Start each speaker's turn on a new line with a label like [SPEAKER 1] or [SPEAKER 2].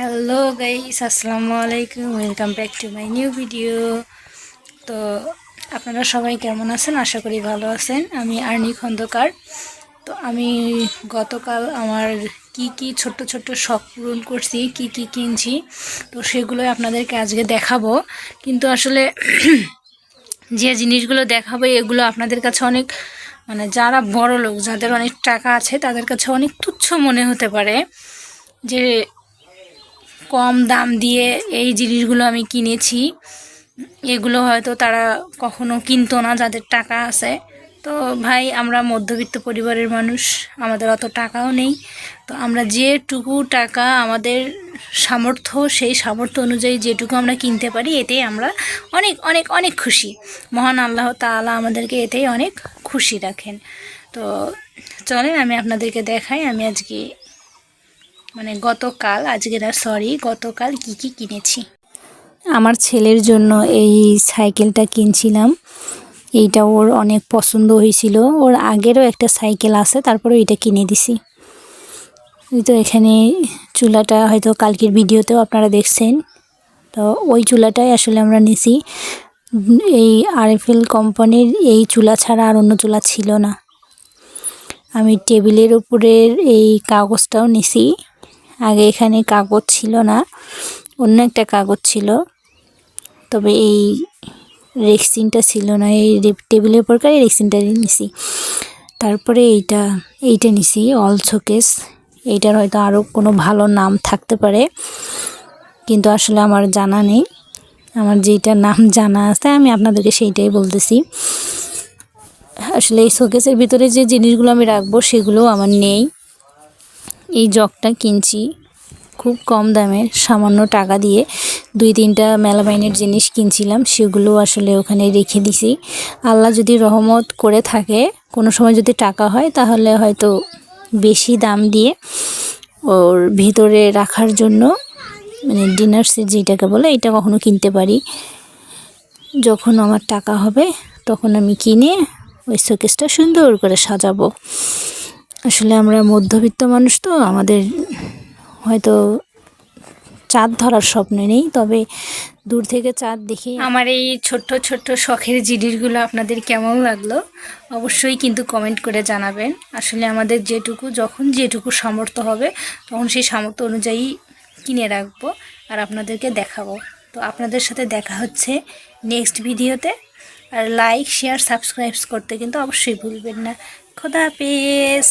[SPEAKER 1] Hello guys আসসালামু আলাইকুম welcome back to my new video তো আপনারা সবাই কেমন আছেন? আশা করি ভালো আছেন। আমি আর্নি খন্দকার। তো আমি গতকাল আমার কি কি ছোট্ট ছোট্ট শখ পূরণ করছি, কি কি কিনছি, তো সেগুলো আপনাদেরকে আজকে দেখাবো। কিন্তু আসলে যে জিনিসগুলো দেখাবো, এগুলো আপনাদের কাছে অনেক মানে যারা বড় লোক, যাদের অনেক টাকা আছে, তাদের কাছে অনেক তুচ্ছ মনে হতে পারে। যে কম দাম দিয়ে এই জিনিসগুলো আমি কিনেছি। এগুলো হয়তো তারা কখনো কিনতো না, যাদের টাকা আছে। তো ভাই, আমরা মধ্যবিত্ত পরিবারের মানুষ, আমাদের অত টাকাও নেই। তো আমরা যেটুকু টাকা আমাদের সামর্থ্য, সেই সামর্থ্য অনুযায়ী যেটুকু আমরা কিনতে পারি, এতেই আমরা অনেক অনেক অনেক খুশি। মহান আল্লাহ তাআলা আমাদেরকে এতেই অনেক খুশি রাখেন। তো চলেন, আমি আপনাদেরকে দেখাই। আমি আজকে মানে গতকাল আজকে না সরি গতকাল কি কি কিনেছি? আমার ছেলের জন্য এই সাইকেলটা কিনছিলাম। এইটা ওর অনেক পছন্দ হয়েছিল। ওর আগেরও একটা সাইকেল আছে তারপরে এটা কিনে দিছি। ওই তো এখানে চুলাটা হয়তো কালকের ভিডিওতেও আপনারা দেখছেন। তো ওই চুলাটাই আসলে আমরা নিছি। এই আরএফএল কোম্পানির এই চুলা ছাড়া আর অন্য চুলা ছিল না। আমি টেবিলের উপরের এই কাগজটাও নিছি। আগে এখানে কাগজ ছিল না, অন্য একটা কাগজ ছিল। তবে এই রেক্সিনটা ছিল না, এই টেবিলের উপরকার এই রেক্সিনটা নিছি। তারপরে এইটা এইটা নিছি, অল শোকেস। এইটার হয়তো আরও কোনো ভালো নাম থাকতে পারে, কিন্তু আসলে আমার জানা নেই। আমার যেটা নাম জানা আছে, আমি আপনাদেরকে সেইটাই বলতেছি। আসলে এই শোকেসের ভিতরে যে জিনিসগুলো আমি রাখব, সেগুলোও আমার নেই। এই জগটা কিনছি খুব কম দামে সামান্য টাকা দিয়ে। দুই তিনটা মেলামাইনের জিনিস কিনছিলাম, সেগুলো আসলে ওখানে রেখে দিছি। আল্লাহ যদি রহমত করে থাকে, কোনো সময় যদি টাকা হয়, তাহলে হয়তো বেশি দাম দিয়ে ওর ভিতরে রাখার জন্য মানে ডিনার সেট যেটাকে বলে, এটা কখনো কিনতে পারি। যখন আমার টাকা হবে, তখন আমি কিনে ওই শোকেসটা সুন্দর করে সাজাবো। আসলে আমরা মধ্যবিত্ত মানুষ তো, আমাদের হয়তো চাঁদ ধরার স্বপ্ন নেই, তবে দূর থেকে চাঁদ দেখে আমার এই ছোট্ট ছোট্ট শখের জিনিসগুলো আপনাদের কেমন লাগল অবশ্যই কিন্তু কমেন্ট করে জানাবেন। আসলে আমাদের যেটুকু, যখন যেটুকু সামর্থ্য হবে, তখন সেই সামর্থ্য অনুযায়ী কিনে রাখব আর আপনাদেরকে দেখাবো। তো আপনাদের সাথে দেখা হচ্ছে নেক্সট ভিডিওতে আর লাইক শেয়ার সাবস্ক্রাইব করতে কিন্তু অবশ্যই ভুলবেন না। খোদা হাফেজ!